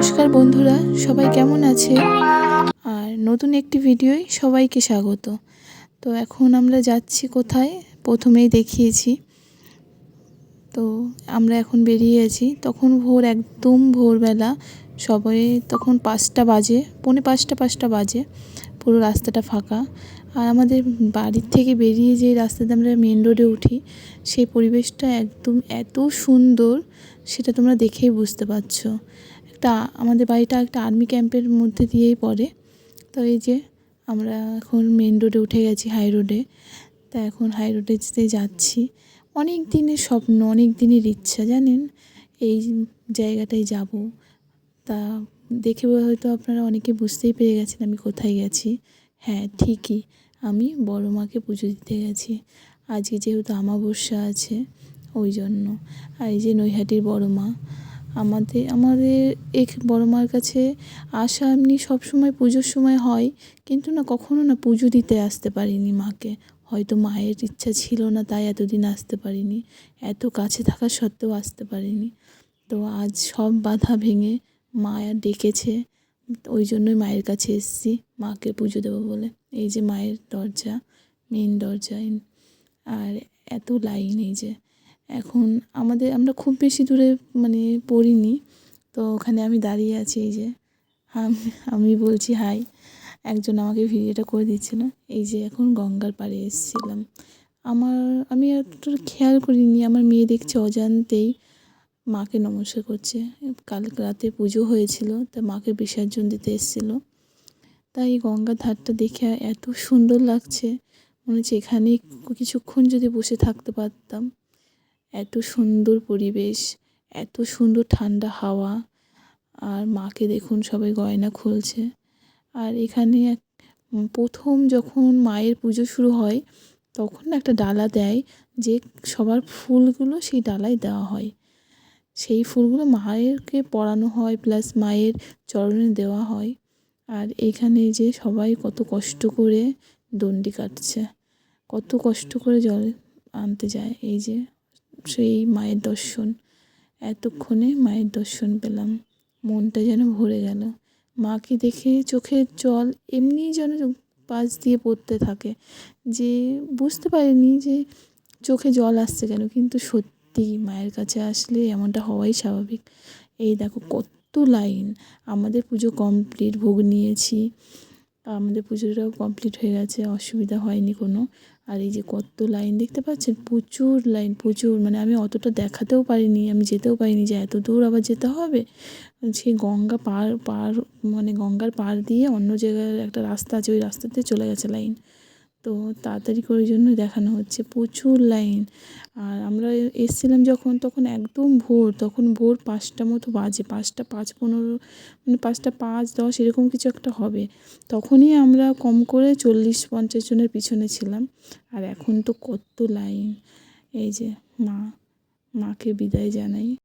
নমস্কার বন্ধুরা, সবাই কেমন আছে? আর নতুন একটি ভিডিওয় সবাইকে স্বাগত। তো এখন আমরা যাচ্ছি কোথায়? প্রথমেই দেখিয়েছি। তো আমরা এখন বেরিয়ে আছি। তখন ভোর, একদম ভোরবেলা, সবাই তখন পাঁচটা বাজে, পৌনে পাঁচটা পাঁচটা বাজে, পুরো রাস্তাটা ফাঁকা। আর আমাদের বাড়ির থেকে বেরিয়ে যে রাস্তাতে আমরা মেন রোডে উঠি, সেই পরিবেশটা একদম এত সুন্দর, সেটা তোমরা দেখেই বুঝতে পারছ। একটা, আমাদের বাড়িটা একটা আর্মি ক্যাম্পের মধ্যে দিয়েই পড়ে। তো এই যে আমরা এখন মেন রোডে উঠে গেছি হাই রোডে তা এখন হাই রোডে যেতে যাচ্ছি। অনেক দিনের স্বপ্ন, অনেক দিনের ইচ্ছা, জানেন? এই জায়গাটায় যাব। তা দেখে হয়তো আপনারা অনেকে বুঝতেই পেরে গেছেন আমি কোথায় গেছি। হ্যাঁ ঠিকই। আমি বড় মাকে পুজো দিতে গেছি। আজকে যেহেতু আমাবস্যা আছে, ওই জন্য। আর এই যে নৈহাটির বড় মা আমাদের আমাদের এক বড় মার কাছে আসা এমনি সবসময় পুজোর সময় হয়, কিন্তু না কখনো না পুজো দিতে আসতে পারিনি মাকে। হয়তো মায়ের ইচ্ছা ছিল না, তাই এতদিন আসতে পারিনি। এত কাছে থাকা সত্ত্বেও আসতে পারিনি। তো আজ সব বাধা ভেঙে মা ডেকেছে, ওই জন্যই মায়ের কাছে এসেছি, মাকে পুজো দেবো বলে। এই যে মায়ের দরজা মেন দরজা আর এত লাইন এই যে। এখন আমাদের, আমরা খুব বেশি দূরে মানে পড়িনি, তো ওখানে আমি দাঁড়িয়ে আছি এই যে। আমি আমি বলছি হাই একজন আমাকে ভিডিওটা করে দিচ্ছিল। এই যে এখন গঙ্গার পাড়ে এসেছিলাম। আমার, আমি এতটা খেয়াল করিনি, আমার মেয়ে দেখছে অজান্তেই মাকে নমস্কার করছে। কাল রাতে পুজো হয়েছিল, তা মাকে বিসর্জন দিতে এসেছিল। তাই গঙ্গার ধারটা দেখে এত সুন্দর লাগছে, মনে হচ্ছে এখানে কিছুক্ষণ যদি বসে থাকতে পারতাম। এত সুন্দর পরিবেশ, এত সুন্দর ঠান্ডা হাওয়া। আর মাকে দেখুন সবাই গয়না খুলছে। আর এখানে এক প্রথম যখন মায়ের পুজো শুরু হয়, তখন একটা ডালা দেয় যে সবার ফুলগুলো সেই ডালায় দেওয়া হয়। সেই ফুলগুলো মায়েরকে পরানো হয় প্লাস মায়ের চরণে দেওয়া হয়। আর এখানে যে সবাই কত কষ্ট করে দণ্ডি কাটছে, কত কষ্ট করে জল আনতে যায়। এই যে সেই মায়ের দর্শন। এতক্ষণে মায়ের দর্শন পেলাম। মনটা যেন ভরে গেল। মাকে দেখে চোখের জল এমনি যেন পাশ দিয়ে পড়তে থাকে। যে বুঝতে পারিনি যে চোখে জল আসছে কেন, কিন্তু সত্যি মায়ের কাছে আসলে এমনটা হওয়াই স্বাভাবিক। এই দেখো কত লাইন। আমাদের পুজো কমপ্লিট ভোগ নিয়েছি। আমাদের পুজোটাও কমপ্লিট হয়ে গেছে, অসুবিধা হয়নি কোনো। আর এই যে কত লাইন দেখতে পাচ্ছেন? প্রচুর লাইন প্রচুর। মানে আমি অতটা দেখাতেও পারিনি, আমি যেতেও পারিনি যে এত দূর আবার যেতে হবে। সেই গঙ্গা পার পার মানে গঙ্গার পার দিয়ে অন্য জায়গার একটা রাস্তা আছে, ওই রাস্তাতে চলে গেছে লাইন তো তাড়াতাড়ি করে জন্য দেখানো হচ্ছে। প্রচুর লাইন। আর আমরা এসেছিলাম যখন, তখন একদম ভোর, তখন ভোর পাঁচটা মতো বাজে, পাঁচটা পাঁচ পনেরো মানে পাঁচটা পাঁচ দশ এরকম কিছু একটা হবে। তখনই আমরা কম করে চল্লিশ পঞ্চাশ জনের পিছনে ছিলাম। আর এখন তো কত লাইন। এই যে মা, মাকে বিদায় জানাই।